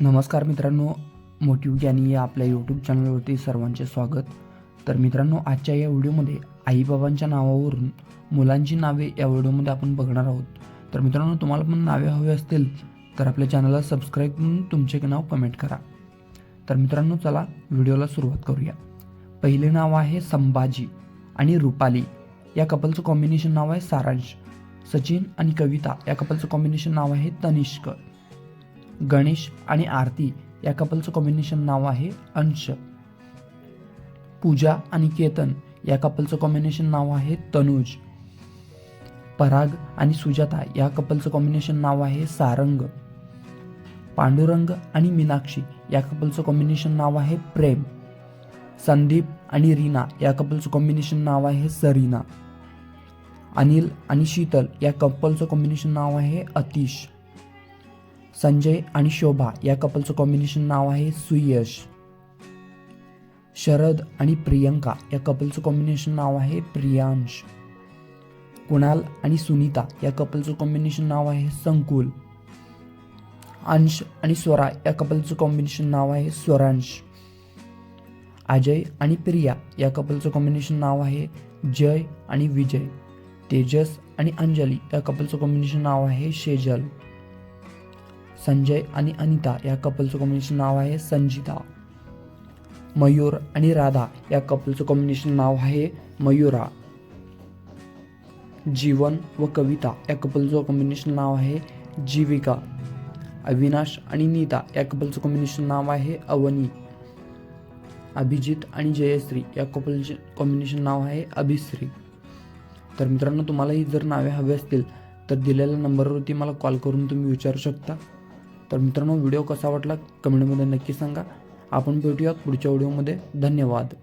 नमस्कार मित्रांनो मोटिव ज्ञानी या आपल्या यूट्यूब चॅनलवरती सर्वांचे स्वागत. तर मित्रांनो आजच्या या व्हिडिओमध्ये आईबाबांच्या नावावरून मुलांची नावे या व्हिडिओमध्ये आपण बघणार आहोत. तर मित्रांनो तुम्हाला पण नावे हवे असतील तर आपल्या चॅनलला सबस्क्राईब करून तुमचे नाव कमेंट करा. तर मित्रांनो चला व्हिडिओला सुरुवात करूया. पहिले नाव आहे संभाजी आणि रुपाली. या कपलचं कॉम्बिनेशन नाव आहे सारांश. सचिन आणि कविता या कपलचं कॉम्बिनेशन नाव आहे तनिष्क. गणेश आणि आरती या कपलचं कॉम्बिनेशन नाव आहे अंश. पूजा आणि केतन या कपलचं कॉम्बिनेशन नाव आहे तनुज. पराग आणि सुजाता या कपलचं कॉम्बिनेशन नाव आहे सारंग. पांडुरंग आणि मीनाक्षी या कपलचं कॉम्बिनेशन नाव आहे प्रेम. संदीप आणि रीना या कपलचं कॉम्बिनेशन नाव आहे सरीना. अनिल आणि शीतल या कपलचं कॉम्बिनेशन नाव आहे अतिश. संजय आणि शोभा या कपलचं कॉम्बिनेशन नाव आहे सुयश. शरद आणि प्रियंका या कपलचं कॉम्बिनेशन नाव आहे प्रियांश. कुणाल आणि सुनीता या कपलचं कॉम्बिनेशन नाव आहे संकुल. अंश आणि स्वरा या कपलचं कॉम्बिनेशन नाव आहे स्वरांश. अजय आणि प्रिया या कपलचं कॉम्बिनेशन नाव आहे जय आणि विजय. तेजस आणि अंजली या कपलचं कॉम्बिनेशन नाव आहे शेजल. संजय आणि अनिता या कपलचं कॉम्बिनेशन नाव आहे संजिता. मयूर आणि राधा या कपलचं कॉम्बिनेशन नाव आहे मयुरा. जीवन व कविता या कपलचं कॉम्बिनेशन नाव आहे जीविका. अविनाश आणि नीता या कपलचं कॉम्बिनेशन नाव आहे अवनी. अभिजित आणि जयश्री या कपलचे कॉम्बिनेशन नाव आहे अभिश्री. तर मित्रांनो तुम्हालाही जर नावे हवे असतील तर दिलेल्या नंबरवरती मला कॉल करून तुम्ही विचारू शकता. तर मित्रांनो व्हिडिओ कसा वाटला कमेंटमध्ये नक्की सांगा. आपण भेटूयात पुढच्या व्हिडिओमध्ये. धन्यवाद.